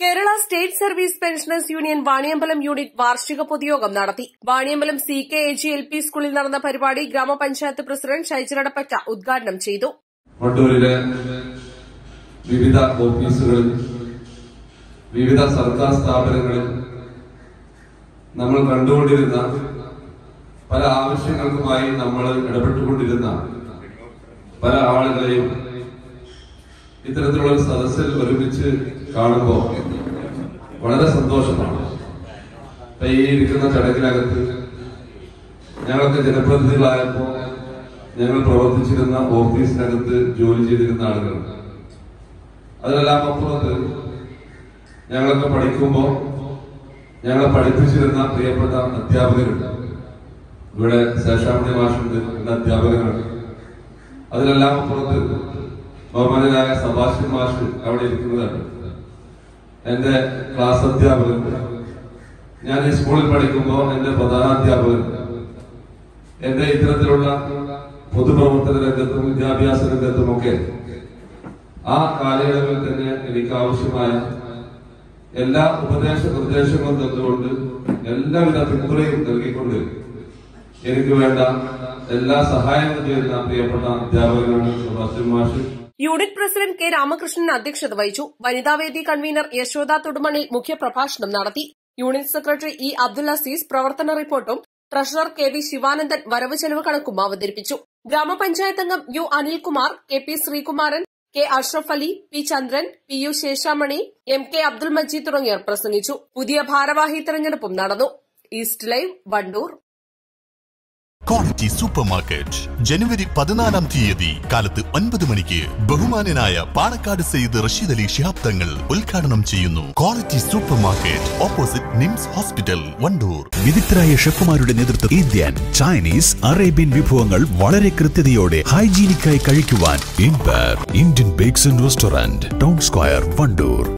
Kerala state service pensioners union Vaniyambalam unit വാർഷിക പൊതുയോഗം നടത്തി. Vaniyambalam C K A G L P സ്കൂളിൽ നടന്ന പരിപാടി ഗ്രാമപഞ്ചായത്ത് പ്രസിഡന്റ് ഷൈജറടപ്പറ്റ ഉദ്ഘാടനം ചെയ്തു. വണ്ടൂരിലെ വിവിധ ഓഫീസുകളിൽ വിവിധ സർക്കാർ സ്ഥാപനങ്ങളിൽ നമ്മൾ കണ്ടുകൊണ്ടിരുന്ന പല ആവശ്യങ്ങൾക്കുമായി നമ്മൾ ഇടപെട്ടുകൊണ്ടിരുന്ന പല ആളുകളെയും ഇത്തരത്തിലുള്ള സദസ്സിൽ ഒരുമിച്ച് കാണുമ്പോൾ വളരെ സന്തോഷമാണ്. ഈ ഇരിക്കുന്ന ചടങ്ങിനകത്ത് ഞങ്ങളൊക്കെ ജനപ്രതിനിധികളായപ്പോൾ ഞങ്ങൾ പ്രവർത്തിച്ചിരുന്ന ഓഫീസിനകത്ത് ജോലി ചെയ്തിരുന്ന ആളുകൾ. അതിലെല്ലാം അപ്പുറത്ത് ഞങ്ങളൊക്കെ പഠിക്കുമ്പോൾ ഞങ്ങളെ പഠിപ്പിച്ചിരുന്ന പ്രിയപ്പെട്ട അധ്യാപകരുണ്ട്. ഇവിടെ ശേഷാമണി മാഷുണ്ട് എന്റെ അധ്യാപകരുണ്ട്. അതിലെല്ലാം അപ്പുറത്ത് ബഹുമാനായ സബാഷൻ മാഷ് അവിടെ ഇരിക്കുന്നതാണ് എന്റെ ക്ലാസ് അധ്യാപകൻ. ഞാൻ ഈ സ്കൂളിൽ പഠിക്കുമ്പോൾ എന്റെ പ്രധാനാധ്യാപകൻ എന്റെ ഇത്തരത്തിലുള്ള പൊതുപ്രവർത്തന രംഗത്തും വിദ്യാഭ്യാസ രംഗത്തുമൊക്കെ ആ കാലയളവിൽ തന്നെ എനിക്ക് ആവശ്യമായ എല്ലാ ഉപദേശ നിർദ്ദേശങ്ങളും തന്നുകൊണ്ട് എല്ലാവിധ പിന്തുണയും നൽകിക്കൊണ്ട് എനിക്ക് വേണ്ട എല്ലാ സഹായങ്ങളും ചെയ്യുന്ന പ്രിയപ്പെട്ട അധ്യാപകനാണ് സുഭാഷ് മാഷ് യൂണിറ്റ് പ്രസിഡന്റ് കെ രാമകൃഷ്ണൻ അധ്യക്ഷത വഹിച്ചു. വനിതാവേദി കൺവീനർ യശോദ തൊടുമണിൽ മുഖ്യപ്രഭാഷണം നടത്തി. Unit secretary E Abdul Aziz പ്രവർത്തന റിപ്പോർട്ടും ട്രഷറർ കെ വി ശിവാനന്ദൻ വരവ് ചെലവ് കണക്കും അവതരിപ്പിച്ചു. ഗ്രാമപഞ്ചായത്ത് അംഗം U Anilkumar K P Sreekumaran K Ashraf Ali P Chandran P U Seshamani M K Abdul Majeed തുടങ്ങിയവർ പ്രസംഗിച്ചു. പുതിയ ഭാരവാഹി തെരഞ്ഞെടുപ്പും നടന്നു. East live Wandoor. Quality super market ജനുവരി പതിനാലാം തീയതി കാലത്ത് ഒൻപത് മണിക്ക് ബഹുമാനനായ പാണക്കാട് സെയ്ദ് റഷീദ് അലി ശിഹാബ് തങ്ങൾ ഉദ്ഘാടനം ചെയ്യുന്നു. Quality super market opposite Nims hospital Wandoor. വിദഗ്ധരായ ഷെഫുമാരുടെ നേതൃത്വം ഇന്ത്യൻ ചൈനീസ് അറേബ്യൻ വിഭവങ്ങൾ വളരെ കൃത്യതയോടെ ഹൈജീനിക്കായി കഴിക്കുവാൻ Indian bakes and restaurant town square Wandoor.